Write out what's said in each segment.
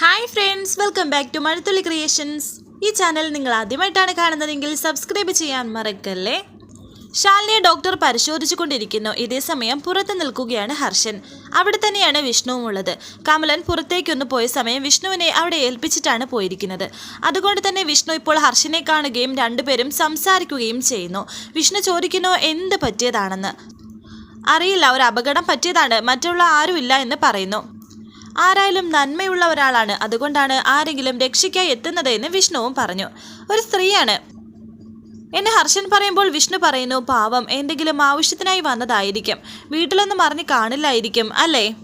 Hi friends welcome back to Mazhathulli creations ഈ channel നിങ്ങൾ ആദ്യമായിട്ടാണ് കാണുന്നതെങ്കിൽ സബ്സ്ക്രൈബ് ചെയ്യാൻ മറക്കല്ലേ? ശാലിനിയെ ഡോക്ടർ പരിശോധിച്ചു കൊണ്ടിരിക്കുന്നു. ഇതേസമയം പുറത്ത് നിൽക്കുകയാണ് ഹർഷൻ. അവിടെ തന്നെയാണ് വിഷ്ണുവും ഉള്ളത്. കമലൻ പുറത്തേക്കൊന്ന് പോയ സമയം വിഷ്ണുവിനെ അവിടെ ഏൽപ്പിച്ചിട്ടാണ് പോയിരിക്കുന്നത്. അതുകൊണ്ട് തന്നെ വിഷ്ണു ഇപ്പോൾ ഹർഷനെ കാണുകയും രണ്ടുപേരും സംസാരിക്കുകയും ചെയ്യുന്നു. വിഷ്ണു ചോദിക്കുന്നു എന്ത് പറ്റിയതാണെന്ന്? അറിയില്ല ഒരു അപകടം പറ്റിയതാണ്. മറ്റുള്ള ആരുമില്ല എന്ന് പറയുന്നു. ആരായാലും നന്മയുള്ള ഒരാളാണ് അതുകൊണ്ടാണ് ആരെങ്കിലും രക്ഷിക്കാൻ എത്തുന്നത് എന്ന് വിഷ്ണുവും പറഞ്ഞു. ഒരു സ്ത്രീയാണ്. എന്നെ ഹർഷൻ പറയുമ്പോൾ വിഷ്ണു പറയുന്നു പാവം എന്തെങ്കിലും ആവശ്യത്തിനായി വന്നതായിരിക്കും. വീട്ടിലൊന്നും അറിഞ്ഞ് കാണില്ലായിരിക്കും അല്ലേ?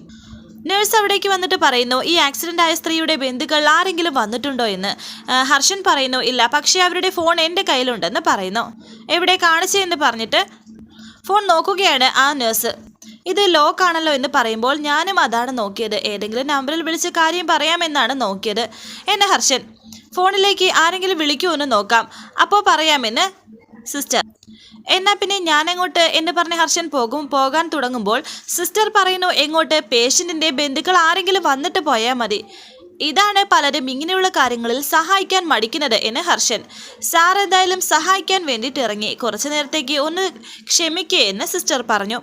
നഴ്സ് അവിടേക്ക് വന്നിട്ട് പറയുന്നു ഈ ആക്സിഡന്റ് ആയ സ്ത്രീയുടെ ബന്ധുക്കൾ ആരെങ്കിലും വന്നിട്ടുണ്ടോ എന്ന്? ഹർഷൻ പറയുന്നു ഇല്ല പക്ഷേ അവരുടെ ഫോൺ എന്റെ കയ്യിലുണ്ടെന്ന് പറയുന്നു. എവിടെ കാണിച്ചെന്ന് പറഞ്ഞിട്ട് ഫോൺ നോക്കുകയാണ് ആ നഴ്സ് ഇത് ലോക്ക് ആണല്ലോ എന്ന് പറയുമ്പോൾ ഞാനും അതാണ് നോക്കിയത്. ഏതെങ്കിലും നമ്പറിൽ വിളിച്ച് കാര്യം പറയാമെന്നാണ് നോക്കിയത്. എന്നെ ഹർഷൻ ഫോണിലേക്ക് ആരെങ്കിലും വിളിക്കൂ എന്ന് നോക്കാം. അപ്പോൾ പറയാമെന്ന് സിസ്റ്റർ. എന്നാ പിന്നെ ഞാൻ എങ്ങോട്ട് എന്ന് പറഞ്ഞ് ഹർഷൻ പോകും പോകാൻ തുടങ്ങുമ്പോൾ സിസ്റ്റർ പറയുന്നു എങ്ങോട്ട്? പേഷ്യന്റിന്റെ ബന്ധുക്കൾ ആരെങ്കിലും വന്നിട്ട് പോയാൽ മതി. ഇതാണ് പലരും ഇങ്ങനെയുള്ള കാര്യങ്ങളിൽ സഹായിക്കാൻ മടിക്കുന്നത് എന്ന് ഹർഷൻ. സാർ എന്തായാലും സഹായിക്കാൻ വേണ്ടിയിട്ട് ഇറങ്ങി. കുറച്ചു നേരത്തേക്ക് ഒന്ന് ക്ഷമിക്കേ എന്ന് സിസ്റ്റർ പറഞ്ഞു.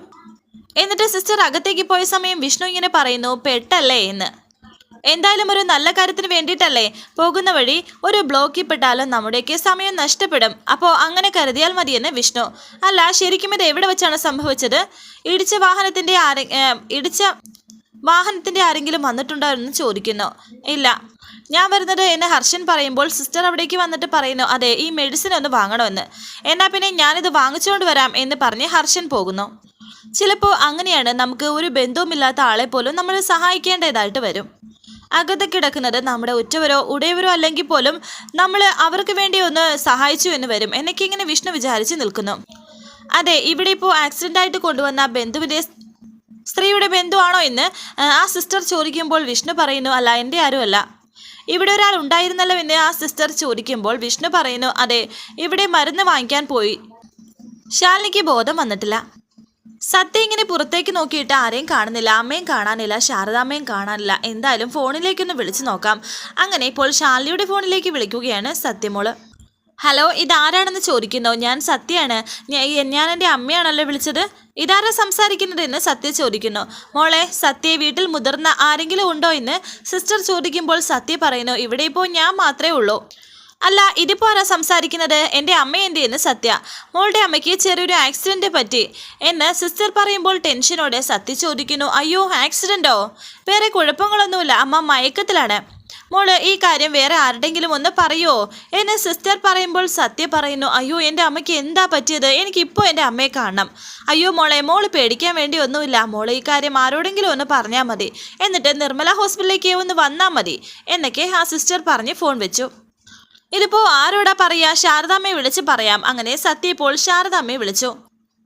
എന്നിട്ട് സിസ്റ്റർ അകത്തേക്ക് പോയ സമയം വിഷ്ണു ഇങ്ങനെ പറയുന്നു പെട്ടല്ലേ എന്ന്. എന്തായാലും ഒരു നല്ല കാര്യത്തിന് വേണ്ടിയിട്ടല്ലേ? പോകുന്ന വഴി ഒരു ബ്ലോക്കിൽ പെട്ടാലും നമ്മുടെയൊക്കെ സമയം നഷ്ടപ്പെടും. അപ്പോൾ അങ്ങനെ കരുതിയാൽ മതിയെന്ന് വിഷ്ണു. അല്ല ശരിക്കും ഇത് എവിടെ വെച്ചാണ് സംഭവിച്ചത്? ഇടിച്ച വാഹനത്തിന്റെ ആരെ ഇടിച്ച വാഹനത്തിന്റെ ആരെങ്കിലും വന്നിട്ടുണ്ടോ എന്ന് ചോദിക്കുന്നു. ഇല്ല. ഞാൻ വരുന്നത് എന്നെ ഹർഷൻ പറയുമ്പോൾ സിസ്റ്റർ അവിടേക്ക് വന്നിട്ട് പറയുന്നു അതെ ഈ മെഡിസിൻ ഒന്ന് വാങ്ങണമെന്ന് എന്നാൽ പിന്നെ ഞാനിത് വാങ്ങിച്ചുകൊണ്ട് വരാം എന്ന് പറഞ്ഞ് ഹർഷൻ പോകുന്നു. ചിലപ്പോൾ അങ്ങനെയാണ് നമുക്ക് ഒരു ബന്ധവുമില്ലാത്ത ആളെ പോലും നമ്മൾ സഹായിക്കേണ്ടതായിട്ട് വരും. അകത്ത് കിടക്കുന്നത് നമ്മുടെ ഉറ്റവരോ ഉടയവരോ അല്ലെങ്കിൽ പോലും നമ്മൾ അവർക്ക് വേണ്ടി ഒന്ന് സഹായിച്ചു എന്ന് വരും എന്നൊക്കെ ഇങ്ങനെ വിഷ്ണു വിചാരിച്ച് നിൽക്കുന്നു. അതെ ഇവിടെ ഇപ്പോൾ ആക്സിഡന്റ് ആയിട്ട് കൊണ്ടുവന്ന ബന്ധുവിന്റെ സ്ത്രീയുടെ ബന്ധുവാണോ എന്ന് ആ, സിസ്റ്റർ ചോദിക്കുമ്പോൾ വിഷ്ണു പറയുന്നു അല്ല എന്റെ ആരുമല്ല ഇവിടെ ഒരാൾ ഉണ്ടായിരുന്നല്ലോ എന്ന് ആ സിസ്റ്റർ ചോദിക്കുമ്പോൾ വിഷ്ണു പറയുന്നു അതെ ഇവിടെ മരുന്ന് വാങ്ങിക്കാൻ പോയി. ശാലിനിക്ക് ബോധം വന്നിട്ടില്ല. സത്യ ഇങ്ങനെ പുറത്തേക്ക് നോക്കിയിട്ട് ആരെയും കാണുന്നില്ല അമ്മയും കാണാനില്ല ശാരദാമ്മയും കാണാനില്ല. എന്തായാലും ഫോണിലേക്കൊന്ന് വിളിച്ചു നോക്കാം. അങ്ങനെ ഇപ്പോൾ ഷാലിയുടെ ഫോണിലേക്ക് വിളിക്കുകയാണ് സത്യമോൾ. ഹലോ ഇതാരാണെന്ന് ചോദിക്കുന്നു? ഞാൻ സത്യയാണ്. ഞാൻ എന്റെ അമ്മയാണല്ലോ വിളിച്ചത്. ഇതാരാ സംസാരിക്കുന്നത് എന്ന് സത്യ ചോദിക്കുന്നു. മോളെ സത്യ വീട്ടിൽ മുതിർന്ന ആരെങ്കിലും ഉണ്ടോ എന്ന് സിസ്റ്റർ ചോദിക്കുമ്പോൾ സത്യ പറയുന്നു ഇവിടെ ഇപ്പോൾ ഞാൻ മാത്രമേ ഉള്ളൂ. അല്ല ഇതിപ്പോൾ ആരാ സംസാരിക്കുന്നത്? എന്റെ അമ്മ എന്ത് എന്ന് സത്യ. മോളുടെ അമ്മയ്ക്ക് ചെറിയൊരു ആക്സിഡന്റ് പറ്റി. എന്ന് സിസ്റ്റർ പറയുമ്പോൾ ടെൻഷനോടെ സത്യ ചോദിക്കുന്നു അയ്യോ ആക്സിഡന്റോ വേറെ കുഴപ്പങ്ങളൊന്നുമില്ല. അമ്മ മയക്കത്തിലാണ്. മോൾ ഈ കാര്യം വേറെ ആരുടെങ്കിലും ഒന്ന് പറയുമോ എന്ന് സിസ്റ്റർ പറയുമ്പോൾ സത്യ പറയുന്നു അയ്യോ എന്റെ അമ്മയ്ക്ക് എന്താ പറ്റിയത്? എനിക്കിപ്പോൾ എന്റെ അമ്മയെ കാണണം. അയ്യോ മോളെ മോൾ പേടിക്കാൻ വേണ്ടി ഒന്നുമില്ല. മോൾ ഈ കാര്യം ആരോടെങ്കിലും ഒന്ന് പറഞ്ഞാൽ മതി. എന്നിട്ട് നിർമ്മല ഹോസ്പിറ്റലിലേക്ക് ഒന്ന് വന്നാൽ മതി. എന്നൊക്കെ ആ സിസ്റ്റർ പറഞ്ഞ് ഫോൺ വെച്ചു. ഇതിപ്പോ ആരോടാ പറയാ? ശാരദാമ്മയെ വിളിച്ച് പറയാം. അങ്ങനെ സത്യ ഇപ്പോൾ ശാരദാമ്മയെ വിളിച്ചു.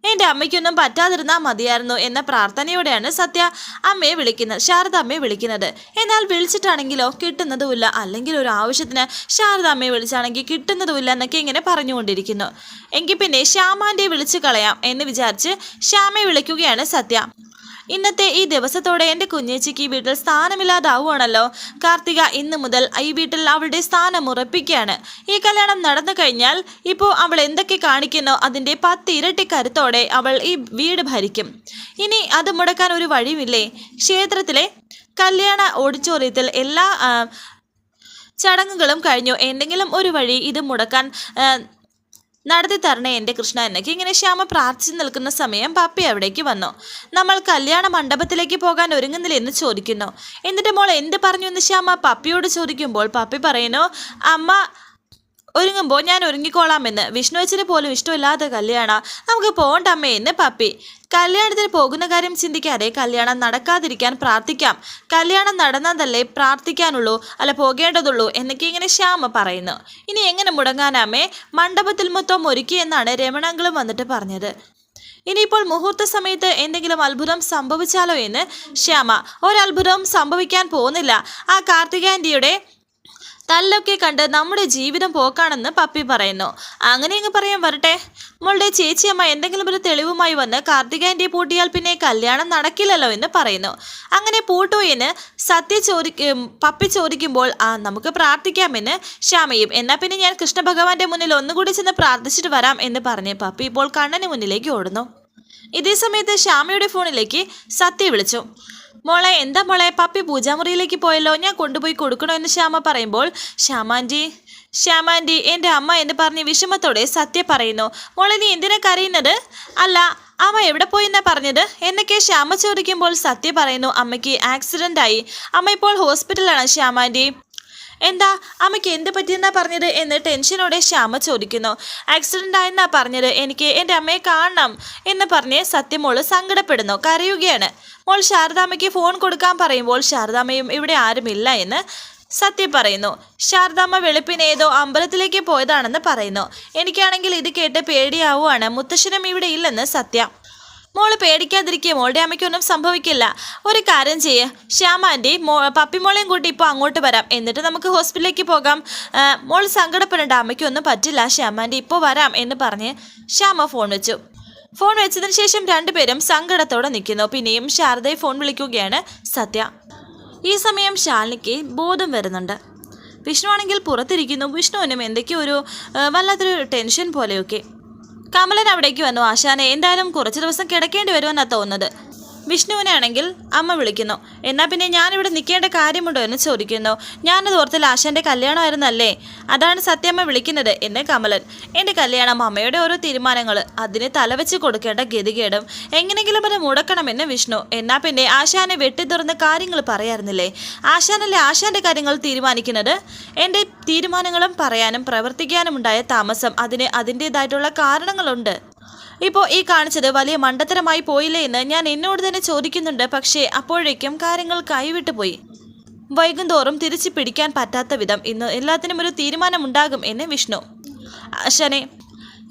എന്റെ അമ്മയ്ക്കൊന്നും പറ്റാതിരുന്നാ മതിയായിരുന്നു എന്ന പ്രാർത്ഥനയോടെയാണ് സത്യ അമ്മയെ വിളിക്കുന്നത് ശാരദാമ്മയെ വിളിക്കുന്നത്. എന്നാൽ വിളിച്ചിട്ടാണെങ്കിലോ കിട്ടുന്നതുമില്ല. അല്ലെങ്കിൽ ഒരു ആവശ്യത്തിന് ശാരദാമ്മയെ വിളിച്ചാണെങ്കിൽ കിട്ടുന്നതുമില്ല എന്നൊക്കെ ഇങ്ങനെ പറഞ്ഞുകൊണ്ടിരിക്കുന്നു. എങ്കിൽ പിന്നെ ശ്യാമാന്റെ വിളിച്ചു കളയാം എന്ന് വിചാരിച്ച് ശ്യാമയെ വിളിക്കുകയാണ് സത്യ. ഇന്നത്തെ ഈ ദിവസത്തോടെ എന്റെ കുഞ്ഞേച്ചിക്ക് ഈ വീട്ടിൽ സ്ഥാനമില്ലാതാവുകയാണല്ലോ. കാർത്തിക ഇന്ന് മുതൽ ഈ വീട്ടിൽ അവളുടെ സ്ഥാനം ഉറപ്പിക്കുകയാണ്. ഈ കല്യാണം നടന്നു കഴിഞ്ഞാൽ ഇപ്പോൾ അവൾ എന്തൊക്കെ കാണിക്കുന്നോ അതിന്റെ പത്ത് ഇരട്ടി കരുത്തോടെ അവൾ ഈ വീട് ഭരിക്കും. ഇനി അത് മുടക്കാൻ ഒരു വഴിയുമില്ലേ ക്ഷേത്രത്തിലെ കല്യാണ ഓഡിറ്റോറിയത്തിൽ എല്ലാ ചടങ്ങുകളും കഴിഞ്ഞു. എന്തെങ്കിലും ഒരു വഴി ഇത് മുടക്കാൻ നടത്തി തരണേ എന്റെ കൃഷ്ണ എന്നൊക്കെ ഇങ്ങനെ ശ്യാമ പ്രാർത്ഥിച്ചു നിൽക്കുന്ന സമയം പപ്പി അവിടേക്ക് വന്നു. നമ്മൾ കല്യാണ മണ്ഡപത്തിലേക്ക് പോകാൻ ഒരുങ്ങുന്നില്ല? എന്ന് ചോദിക്കുന്നു. എന്നിട്ട് മോൾ എന്ത് പറഞ്ഞു? എന്ന് ശ്യാമ പപ്പിയോട് ചോദിക്കുമ്പോൾ പപ്പി പറയുന്നു അമ്മ ഒരുങ്ങുമ്പോൾ ഞാൻ ഒരുങ്ങിക്കോളാമെന്ന് വിഷ്ണു അച്ഛന് പോലും ഇഷ്ടമില്ലാത്ത കല്യാണ. നമുക്ക് പോകണ്ടമ്മേ എന്ന് പപ്പി. കല്യാണത്തിന് പോകുന്ന കാര്യം ചിന്തിക്കാതെ കല്യാണം നടക്കാതിരിക്കാൻ പ്രാർത്ഥിക്കാം. കല്യാണം നടന്നതല്ലേ പ്രാർത്ഥിക്കാനുള്ളൂ അല്ല പോകേണ്ടതുള്ളൂ എന്നൊക്കെ ഇങ്ങനെ ശ്യാമ പറയുന്നു. ഇനി എങ്ങനെ മുടങ്ങാനാമേ മണ്ഡപത്തിൽ മൊത്തം ഒരുക്കി എന്നാണ് രമണാങ്കളും വന്നിട്ട് പറഞ്ഞത്. ഇനിയിപ്പോൾ മുഹൂർത്ത സമയത്ത് എന്തെങ്കിലും അത്ഭുതം സംഭവിച്ചാലോ എന്ന് ശ്യാമ. ഒരത്ഭുതവും സംഭവിക്കാൻ പോകുന്നില്ല. ആ കാർത്തികാന്റിയുടെ തല്ലൊക്കെ കണ്ട് നമ്മുടെ ജീവിതം പോക്കാണെന്ന് പപ്പി പറയുന്നു. അങ്ങനെ അങ്ങ് പറയാൻ വരട്ടെ. മോളുടെ ചേച്ചിയമ്മ എന്തെങ്കിലും ഒരു തെളിവുമായി വന്ന് കാർത്തികാന്റെ പൂട്ടിയാൽ പിന്നെ കല്യാണം നടക്കില്ലല്ലോ എന്ന് പറയുന്നു. അങ്ങനെ പൂട്ടോയിന് സത്യ ചോദിക്കും പപ്പി ചോദിക്കുമ്പോൾ ആ നമുക്ക് പ്രാർത്ഥിക്കാമെന്ന് ശ്യാമയും എന്നാൽ പിന്നെ ഞാൻ കൃഷ്ണഭഗവാന്റെ മുന്നിൽ ഒന്നുകൂടി ചെന്ന് പ്രാർത്ഥിച്ചിട്ട് വരാം എന്ന് പറഞ്ഞ് പപ്പി ഇപ്പോൾ കണ്ണന് മുന്നിലേക്ക് ഓടുന്നു. ഇതേ സമയത്ത് ശ്യാമയുടെ ഫോണിലേക്ക് സത്യ വിളിച്ചു. മോളെ എന്താ മോളെ? പപ്പി പൂജാമുറിയിലേക്ക് പോയല്ലോ. ഞാൻ കൊണ്ടുപോയി കൊടുക്കണോ എന്ന് ശ്യാമ പറയുമ്പോൾ ശ്യാമാന്റി ശ്യാമാന്റി എന്റെ അമ്മ എന്ന് പറഞ്ഞ് വിഷമത്തോടെ സത്യ പറയുന്നു. മോളെ നീ എന്തിനാ കരയുന്നത്? അല്ല അമ്മ എവിടെ പോയെന്നാ പറഞ്ഞത്? എന്നൊക്കെ ശ്യാമ ചോദിക്കുമ്പോൾ സത്യ പറയുന്നു അമ്മയ്ക്ക് ആക്സിഡന്റ് ആയി. അമ്മ ഇപ്പോൾ ഹോസ്പിറ്റലാണ് ശ്യാമാന്റി എന്താ അമ്മയ്ക്ക് എന്ത് പറ്റിയെന്നാ പറഞ്ഞത് എന്ന് ടെൻഷനോടെ ശ്യാമ ചോദിക്കുന്നു. ആക്സിഡന്റ് ആയെന്നാ പറഞ്ഞത് എനിക്ക് എന്റെ അമ്മയെ കാണണം എന്ന് പറഞ്ഞ് സത്യമോൾ സങ്കടപ്പെടുന്നു കരയുകയാണ്. മോൾ ശാരദാമ്മയ്ക്ക് ഫോൺ കൊടുക്കാൻ പറയുമ്പോൾ ശാരദാമ്മയും ഇവിടെ ആരുമില്ല എന്ന് സത്യം പറയുന്നു. ശാരദാമ്മ വെളുപ്പിന് ഏതോ അമ്പലത്തിലേക്ക് പോയതാണെന്ന് പറയുന്നു. എനിക്കാണെങ്കിൽ ഇത് കേട്ട് പേടിയാവുകയാണ് മുത്തശ്ശനും ഇവിടെ ഇല്ലെന്ന് സത്യ. മോൾ പേടിക്കാതിരിക്കുക മോളുടെ അമ്മയ്ക്കൊന്നും സംഭവിക്കില്ല. ഒരു കാര്യം ചെയ്യുക ശ്യാമാന്റെ മോ പപ്പിമോളെയും കൂട്ടി ഇപ്പോൾ അങ്ങോട്ട് വരാം. എന്നിട്ട് നമുക്ക് ഹോസ്പിറ്റലിലേക്ക് പോകാം. മോൾ സങ്കടപ്പെടേണ്ട. അമ്മയ്ക്കൊന്നും പറ്റില്ല. ശ്യാമാന്റെ ഇപ്പോൾ വരാം എന്ന് പറഞ്ഞ് ശ്യാമ ഫോൺ വെച്ചു. ഫോൺ വെച്ചതിന് ശേഷം രണ്ടുപേരും സങ്കടത്തോടെ നിൽക്കുന്നു. പിന്നെയും ശാരദയെ ഫോൺ വിളിക്കുകയാണ് സത്യ. ഈ സമയം ശാലിനിക്ക് ബോധം വരുന്നുണ്ട്. വിഷ്ണു ആണെങ്കിൽ പുറത്തിരിക്കുന്നു. വിഷ്ണുവിനും എന്തൊക്കെയോ ഒരു വല്ലാത്തൊരു ടെൻഷൻ പോലെയൊക്കെ. കമലൻ അവിടേക്ക് വന്നു. ആശാനെ എന്തായാലും കുറച്ച് ദിവസം കിടക്കേണ്ടി വരുമെന്നാണ് തോന്നുന്നത്. വിഷ്ണുവിനെ ആണെങ്കിൽ അമ്മ വിളിക്കുന്നു. എന്നാൽ പിന്നെ ഞാനിവിടെ നിൽക്കേണ്ട കാര്യമുണ്ടോ എന്ന് ചോദിക്കുന്നു. ഞാനത് ഓർത്തിൽ ആശാന്റെ കല്യാണമായിരുന്നല്ലേ? അതാണ് സത്യമ്മ വിളിക്കുന്നത് എന്ന് കമലൻ. എന്റെ കല്യാണം അമ്മയുടെ ഓരോ തീരുമാനങ്ങൾ അതിന് തലവെച്ച് കൊടുക്കേണ്ട ഗതികേടും. എങ്ങനെയെങ്കിലും അത് മുടക്കണമെന്ന് വിഷ്ണു. എന്നാൽ പിന്നെ ആശാനെ വെട്ടിത്തുറന്ന് കാര്യങ്ങൾ പറയാറുന്നില്ലേ? ആശാനല്ലേ ആശാന്റെ കാര്യങ്ങൾ തീരുമാനിക്കുന്നത്? എന്റെ തീരുമാനങ്ങളും പറയാനും പ്രവർത്തിക്കാനും ഉണ്ടായ താമസം അതിന് അതിന്റെതായിട്ടുള്ള കാരണങ്ങളുണ്ട്. ഇപ്പോൾ ഈ കാണിച്ചത് വലിയ മണ്ടത്തരമായി പോയില്ലേ എന്ന് ഞാൻ എന്നോട് തന്നെ ചോദിക്കുന്നുണ്ട്. പക്ഷേ അപ്പോഴേക്കും കാര്യങ്ങൾ കൈവിട്ടു പോയി. വൈകുന്തോറും തിരിച്ചു പിടിക്കാൻ പറ്റാത്ത വിധം ഇന്ന് എല്ലാത്തിനും ഒരു തീരുമാനമുണ്ടാകും എന്ന് വിഷ്ണു. ആശാനെ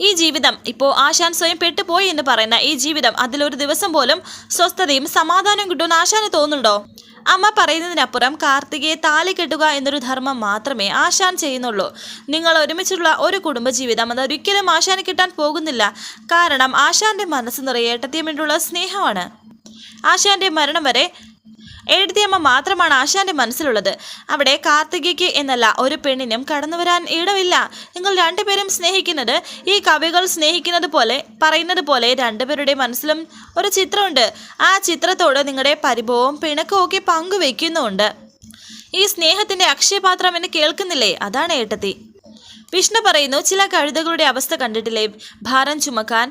ഈ ജീവിതം ഇപ്പോൾ ആശാൻ സ്വയം പെട്ടുപോയി എന്ന് പറയുന്ന ഈ ജീവിതം അതിലൊരു ദിവസം പോലും സ്വസ്ഥതയും സമാധാനം കിട്ടുമെന്ന് ആശാന് തോന്നുന്നുണ്ടോ? അമ്മ പറയുന്നതിനപ്പുറം കാർത്തികയെ താലി കെട്ടുക എന്നൊരു ധർമ്മം മാത്രമേ ആശാൻ ചെയ്യുന്നുള്ളൂ. നിങ്ങൾ ഒരുമിച്ചുള്ള ഒരു കുടുംബജീവിതം അതൊരിക്കലും ആശാന് കിട്ടാൻ പോകുന്നില്ല. കാരണം ആശാന്റെ മനസ്സ് നിറയെ ഏട്ടത്തിയും വേണ്ടിയുള്ള സ്നേഹമാണ്. ആശാന്റെ മരണം വരെ എഴുതിയമ്മ മാത്രമാണ് ആശാന്റെ മനസ്സിലുള്ളത്. അവിടെ കാർത്തികയ്ക്ക് എന്നല്ല ഒരു പെണ്ണിനും കടന്നു വരാൻ ഇടമില്ല നിങ്ങൾ രണ്ടുപേരും സ്നേഹിക്കുന്നത് ഈ കവികൾ സ്നേഹിക്കുന്നത് പോലെ പറയുന്നത് പോലെ രണ്ടുപേരുടെ മനസ്സിലും ഒരു ചിത്രമുണ്ട്. ആ ചിത്രത്തോട് നിങ്ങളുടെ പരിഭവവും പിണക്കവും ഒക്കെ പങ്കുവെക്കുന്നുമുണ്ട് ഈ സ്നേഹത്തിന്റെ അക്ഷയപാത്രം എന്ന് കേൾക്കുന്നില്ലേ? അതാണ് ഏട്ടത്തി. വിഷ്ണു പറയുന്നു ചില കഴുതകളുടെ അവസ്ഥ കണ്ടിട്ടില്ലേ? ഭാരം ചുമക്കാൻ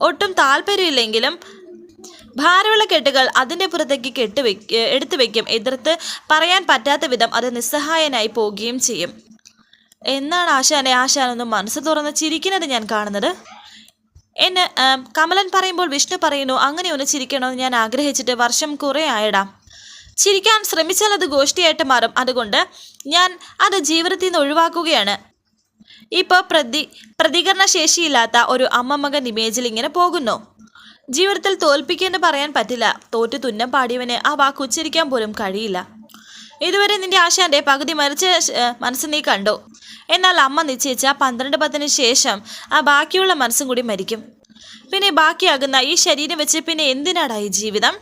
ഒട്ടും താല്പര്യമില്ലെങ്കിലും ഭാരമുള്ള കെട്ടുകൾ അതിന്റെ പുറത്തേക്ക് കെട്ടുവെക്ക് എടുത്തു വയ്ക്കും എതിർത്ത് പറയാൻ പറ്റാത്ത വിധം അത് നിസ്സഹായനായി പോവുകയും ചെയ്യും. എന്നാണ് ആശാനെ? ആശാനൊന്നും മനസ്സ് തുറന്ന് ചിരിക്കുന്നത് ഞാൻ കാണുന്നത്. എന്നെ കമലൻ പറയുമ്പോൾ വിഷ്ണു പറയുന്നു അങ്ങനെ ഒന്ന് ചിരിക്കണമെന്ന് ഞാൻ ആഗ്രഹിച്ചിട്ട് വർഷം കുറേ ആയടാ. ചിരിക്കാൻ ശ്രമിച്ചാൽ അത് ഗോഷ്ടിയായിട്ട് മാറും. അതുകൊണ്ട് ഞാൻ അത് ജീവിതത്തിൽ നിന്ന് ഒഴിവാക്കുകയാണ്. ഇപ്പോൾ പ്രതി പ്രതികരണ ശേഷിയില്ലാത്ത ഒരു അമ്മമകൻ ഇമേജിൽ ഇങ്ങനെ പോകുന്നു. ജീവിതത്തിൽ തോൽപ്പിക്കെന്ന് പറയാൻ പറ്റില്ല. തോറ്റു തുന്നം പാടിയവന് ആ വാക്ക് ഉച്ചരിക്കാൻ പോലും കഴിയില്ല. ഇതുവരെ നിന്റെ ആശാന്റെ പകുതി മരിച്ച മനസ്സ് നീ കണ്ടു? എന്നാൽ അമ്മ നിശ്ചയിച്ച പന്ത്രണ്ട് പത്തിന് ശേഷം ആ ബാക്കിയുള്ള മനസ്സും കൂടി മരിക്കും. പിന്നെ ബാക്കിയാകുന്ന ഈ ശരീരം വെച്ച് പിന്നെ എന്തിനാടായി ജീവിതം?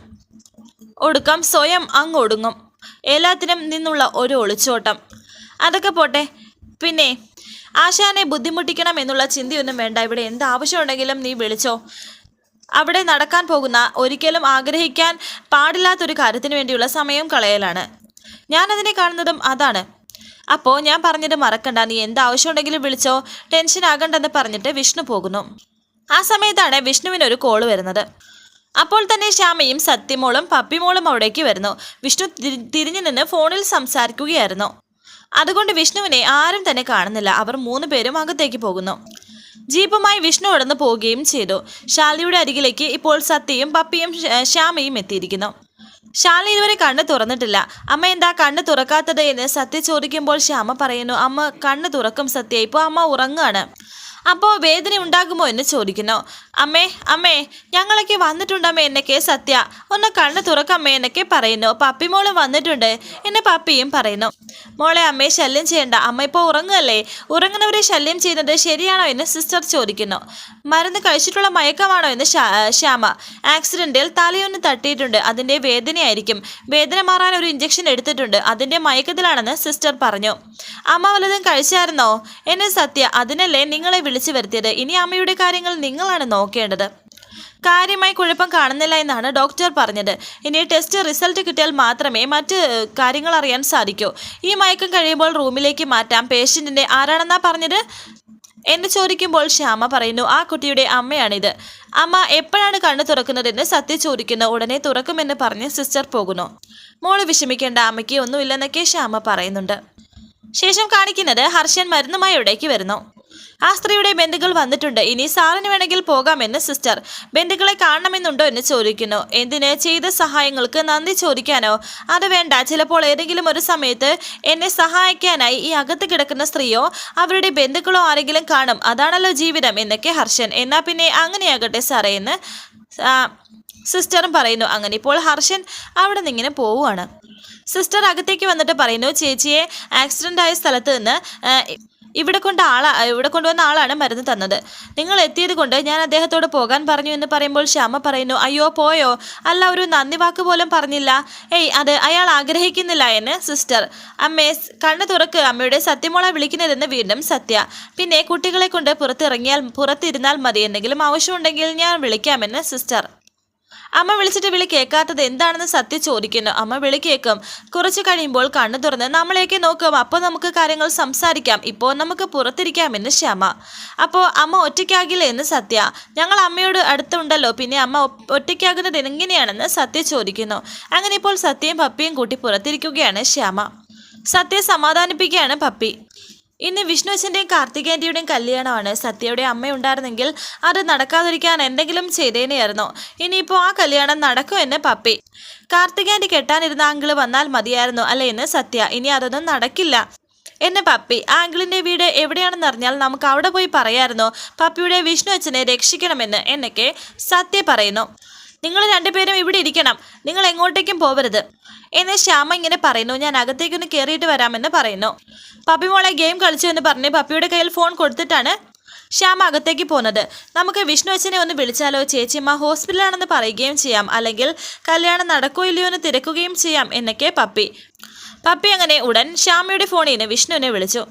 ഒടുക്കം സ്വയം അങ്ങ് ഒടുങ്ങും. എല്ലാത്തിനും നിന്നുള്ള ഒരു ഒളിച്ചോട്ടം. അതൊക്കെ പോട്ടെ. പിന്നെ ആശാനെ ബുദ്ധിമുട്ടിക്കണം എന്നുള്ള ചിന്തയൊന്നും വേണ്ട. ഇവിടെ എന്ത് ആവശ്യമുണ്ടെങ്കിലും നീ വിളിച്ചോ. അവിടെ നടക്കാൻ പോകുന്ന ഒരിക്കലും ആഗ്രഹിക്കാൻ പാടില്ലാത്തൊരു കാര്യത്തിന് വേണ്ടിയുള്ള സമയം കളയലാണ്. ഞാനതിനെ കാണുന്നതും അതാണ്. അപ്പോൾ ഞാൻ പറഞ്ഞിട്ട് മറക്കണ്ട. നീ എന്ത് ആവശ്യമുണ്ടെങ്കിലും വിളിച്ചോ. ടെൻഷൻ ആകണ്ടെന്ന് പറഞ്ഞിട്ട് വിഷ്ണു പോകുന്നു. ആ സമയത്താണ് വിഷ്ണുവിന് ഒരു കോൾ വരുന്നത്. അപ്പോൾ തന്നെ ശ്യാമയും സത്യമോളും പപ്പിമോളും അവിടേക്ക് വരുന്നു. വിഷ്ണു തിരിഞ്ഞു നിന്ന് ഫോണിൽ സംസാരിക്കുകയായിരുന്നു. അതുകൊണ്ട് വിഷ്ണുവിനെ ആരും തന്നെ കാണുന്നില്ല. അവർ മൂന്ന് പേരും അകത്തേക്ക് പോകുന്നു. ജീപ്പുമായി വിഷ്ണു കടന്നു പോവുകയും ചെയ്തു. ശാലിയുടെ അരികിലേക്ക് ഇപ്പോൾ സത്യയും പപ്പിയും ശ്യ- ശ്യാമയും എത്തിയിരിക്കുന്നു. ശാലി ഇതുവരെ കണ്ണ് തുറന്നിട്ടില്ല. അമ്മ എന്താ കണ്ണ് തുറക്കാത്തത് എന്ന് സത്യ ചോദിക്കുമ്പോൾ ശ്യാമ പറയുന്നു അമ്മ കണ്ണ് തുറക്കും സത്യ. ഇപ്പോൾ അമ്മ ഉറങ്ങുകയാണ് അപ്പോൾ വേദന ഉണ്ടാകുമോ? എന്ന് ചോദിക്കുന്നു. അമ്മേ അമ്മേ ഞങ്ങളൊക്കെ വന്നിട്ടുണ്ടമ്മേ എന്നൊക്കെ സത്യ. ഒന്ന് കണ്ണ് തുറക്കമ്മേ എന്നൊക്കെ പറയുന്നു. പപ്പി മോളും വന്നിട്ടുണ്ട്. എന്നെ പപ്പിയും പറയുന്നു. മോളെ അമ്മയെ ശല്യം ചെയ്യണ്ട. അമ്മ ഇപ്പോൾ ഉറങ്ങുകയല്ലേ? ഉറങ്ങുന്നവരെ ശല്യം ചെയ്യുന്നത് ശരിയാണോ എന്ന് സിസ്റ്റർ ചോദിക്കുന്നു. മരുന്ന് കഴിച്ചിട്ടുള്ള മയക്കമാണോ എന്ന് ശ്യാമ. ആക്സിഡന്റിൽ തലയൊന്ന് തട്ടിയിട്ടുണ്ട്. അതിന്റെ വേദനയായിരിക്കും. വേദന മാറാൻ ഒരു ഇഞ്ചക്ഷൻ എടുത്തിട്ടുണ്ട്. അതിന്റെ മയക്കത്തിലാണെന്ന് സിസ്റ്റർ പറഞ്ഞു. അമ്മ വല്ലതും കഴിച്ചായിരുന്നോ? എന്നെ സത്യ അതിനല്ലേ നിങ്ങളെ വിളിച്ചു വരുത്തിയത്. ഇനി അമ്മയുടെ കാര്യങ്ങൾ നിങ്ങളാണ് നോക്കേണ്ടത്. കാര്യമായി കുഴപ്പം കാണുന്നില്ല എന്നാണ് ഡോക്ടർ പറഞ്ഞത്. ഇനി ടെസ്റ്റ് റിസൾട്ട് കിട്ടിയാൽ മാത്രമേ മറ്റ് കാര്യങ്ങൾ അറിയാൻ സാധിക്കൂ. ഈ മയക്കം കഴിയുമ്പോൾ റൂമിലേക്ക് മാറ്റാം. പേഷ്യന്റിന്റെ ആരാണെന്നാ പറഞ്ഞത്? എന്ന് ചോദിക്കുമ്പോൾ ശ്യാമ പറയുന്നു ആ കുട്ടിയുടെ അമ്മയാണിത്. അമ്മ എപ്പോഴാണ് കണ്ണു തുറക്കുന്നതെന്ന് സത്യ ചോദിക്കുന്നു. ഉടനെ തുറക്കുമെന്ന് പറഞ്ഞ് സിസ്റ്റർ പോകുന്നു. മോൾ വിഷമിക്കേണ്ട അമ്മയ്ക്ക് ഒന്നുമില്ലെന്നൊക്കെ ശ്യാമ പറയുന്നുണ്ട്. ശേഷം കാണിക്കുന്നത് ഹർഷൻ മരുന്നുമായി ഇവിടേക്ക് വരുന്നു. ആ സ്ത്രീയുടെ ബന്ധുക്കൾ വന്നിട്ടുണ്ട്. ഇനി സാറിന് വേണമെങ്കിൽ പോകാമെന്ന് സിസ്റ്റർ. ബന്ധുക്കളെ കാണണമെന്നുണ്ടോ എന്ന് ചോദിക്കുന്നു. എന്തിന്? ചെയ്ത സഹായങ്ങൾക്ക് നന്ദി ചോദിക്കാനോ? അത് വേണ്ട. ചിലപ്പോൾ ഏതെങ്കിലും ഒരു സമയത്ത് എന്നെ സഹായിക്കാനായി ഈ അകത്ത് കിടക്കുന്ന സ്ത്രീയോ അവരുടെ ബന്ധുക്കളോ ആരെങ്കിലും കാണും. അതാണല്ലോ ജീവിതം എന്നൊക്കെ ഹർഷൻ. എന്നാ പിന്നെ അങ്ങനെയാകട്ടെ സാറേ എന്ന് സിസ്റ്ററും പറയുന്നു. അങ്ങനെ ഇപ്പോൾ ഹർഷൻ അവിടെ നിന്ന് ഇങ്ങനെ പോവുകയാണ്. സിസ്റ്റർ അകത്തേക്ക് വന്നിട്ട് പറയുന്നു ചേച്ചിയെ ആക്സിഡന്റ് ആയ സ്ഥലത്ത് നിന്ന് ഇവിടെ കൊണ്ട് ആളാ ഇവിടെ കൊണ്ടുവന്ന ആളാണ് മരുന്ന് തന്നത്. നിങ്ങൾ എത്തിയത് കൊണ്ട് ഞാൻ അദ്ദേഹത്തോട് പോകാൻ പറഞ്ഞു എന്ന് പറയുമ്പോൾ ശ്യാമ പറയുന്നു അയ്യോ പോയോ? അല്ല ഒരു നന്ദി വാക്ക് പോലും പറഞ്ഞില്ല. ഏയ് അത് അയാൾ ആഗ്രഹിക്കുന്നില്ല എന്ന് സിസ്റ്റർ. അമ്മേ കണ്ണു തുറക്ക്. അമ്മയുടെ സത്യമോള വിളിക്കുന്നതെന്ന് വീണ്ടും സത്യ. പിന്നെ കുട്ടികളെ കൊണ്ട് പുറത്തിറങ്ങിയാൽ പുറത്തിരുന്നാൽ മതി. എന്തെങ്കിലും ആവശ്യമുണ്ടെങ്കിൽ ഞാൻ വിളിക്കാമെന്ന് സിസ്റ്റർ. അമ്മ വിളിച്ചിട്ട് വിളി കേൾക്കാത്തത് എന്താണെന്ന് സത്യ ചോദിക്കുന്നു. അമ്മ വിളി കേൾക്കും. കുറച്ച് കഴിയുമ്പോൾ കണ്ണു തുറന്ന് നമ്മളെയൊക്കെ നോക്കും. അപ്പോൾ നമുക്ക് കാര്യങ്ങൾ സംസാരിക്കാം. ഇപ്പോൾ നമുക്ക് പുറത്തിരിക്കാമെന്ന് ശ്യാമ. അപ്പോൾ അമ്മ ഒറ്റയ്ക്കാകില്ല എന്ന് സത്യ. ഞങ്ങൾ അമ്മയോട് അടുത്തുണ്ടല്ലോ. പിന്നെ അമ്മ ഒറ്റയ്ക്കാകുന്നത് എങ്ങനെയാണെന്ന് സത്യ ചോദിക്കുന്നു. അങ്ങനെ ഇപ്പോൾ സത്യയും പപ്പിയും കൂട്ടി പുറത്തിരിക്കുകയാണ് ശ്യാമ. സത്യ സമാധാനിപ്പിക്കുകയാണ് പപ്പി. ഇന്ന് വിഷ്ണു അച്ഛന്റെയും കാർത്തികേന്റെയുടെയും കല്യാണമാണ്. സത്യയുടെ അമ്മ ഉണ്ടായിരുന്നെങ്കിൽ അത് നടക്കാതിരിക്കാൻ എന്തെങ്കിലും ചെയ്തേനെയായിരുന്നു. ഇനിയിപ്പോൾ ആ കല്യാണം നടക്കും എന്ന് പപ്പി. കാർത്തികേന്റെ കെട്ടാനിരുന്ന ആങ്കിൾ വന്നാൽ മതിയായിരുന്നു അല്ലേ എന്ന് സത്യ. ഇനി അതൊന്നും നടക്കില്ല എന്ന് പപ്പി. ആങ്കിളിന്റെ വീട് എവിടെയാണെന്ന് അറിഞ്ഞാൽ നമുക്ക് അവിടെ പോയി പറയായിരുന്നു. പപ്പിയുടെ വിഷ്ണു അച്ഛനെ രക്ഷിക്കണമെന്ന് എന്നൊക്കെ സത്യ പറയുന്നു. നിങ്ങൾ രണ്ടുപേരും ഇവിടെ ഇരിക്കണം. നിങ്ങൾ എങ്ങോട്ടേക്കും പോവരുത്. എന്ന് ശ്യാമ ഇങ്ങനെ പറയുന്നു. ഞാൻ അകത്തേക്കൊന്ന് കയറിയിട്ട് വരാമെന്ന് പറയുന്നു. പപ്പി മോളെ ഗെയിം കളിച്ചു എന്ന് പറഞ്ഞ് പപ്പിയുടെ കയ്യിൽ ഫോൺ കൊടുത്തിട്ടാണ് ശ്യാമ അകത്തേക്ക് പോകുന്നത് നമുക്ക് വിഷ്ണു അച്ഛനെ ഒന്ന് വിളിച്ചാലോ? ചേച്ചിയമ്മ ഹോസ്പിറ്റലാണെന്ന് പറയുകയും ചെയ്യാം. അല്ലെങ്കിൽ കല്യാണം നടക്കോ ഇല്ലയോ എന്ന് തിരക്കുകയും ചെയ്യാം എന്നൊക്കെ പപ്പി. പപ്പി അങ്ങനെ ഉടൻ ശ്യാമയുടെ ഫോണിൽ നിന്ന് വിഷ്ണുവിനെ വിളിച്ചു.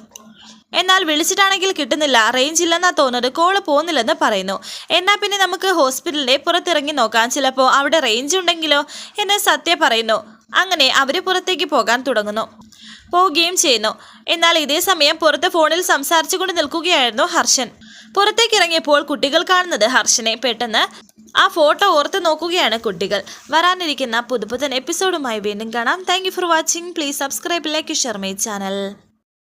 എന്നാൽ വിളിച്ചിട്ടാണെങ്കിൽ കിട്ടുന്നില്ല. റേഞ്ച് ഇല്ലെന്നാ തോന്നുന്നത്. കോൾ പോകുന്നില്ലെന്ന് പറയുന്നു. എന്നാൽ പിന്നെ നമുക്ക് ഹോസ്പിറ്റലിന്റെ പുറത്തിറങ്ങി നോക്കാം. ചിലപ്പോ അവിടെ റേഞ്ച് ഉണ്ടെങ്കിലോ എന്ന് സത്യ പറയുന്നു. അങ്ങനെ അവർ പുറത്തേക്ക് പോകാൻ തുടങ്ങുന്നു. പോവുകയും ചെയ്യുന്നു. എന്നാൽ ഇതേ സമയം പുറത്ത് ഫോണിൽ സംസാരിച്ചുകൊണ്ട് നിൽക്കുകയായിരുന്നു ഹർഷൻ. പുറത്തേക്ക് ഇറങ്ങിയപ്പോൾ കുട്ടികൾ കാണുന്നത് ഹർഷനെ പെട്ടെന്ന് ആ ഫോട്ടോ ഓർത്ത് നോക്കുകയാണ് കുട്ടികൾ. വരാനിരിക്കുന്ന പുതുപുത്തൻ എപ്പിസോഡുമായി വീണ്ടും കാണാം. Thank for watching please subscribe like share my channel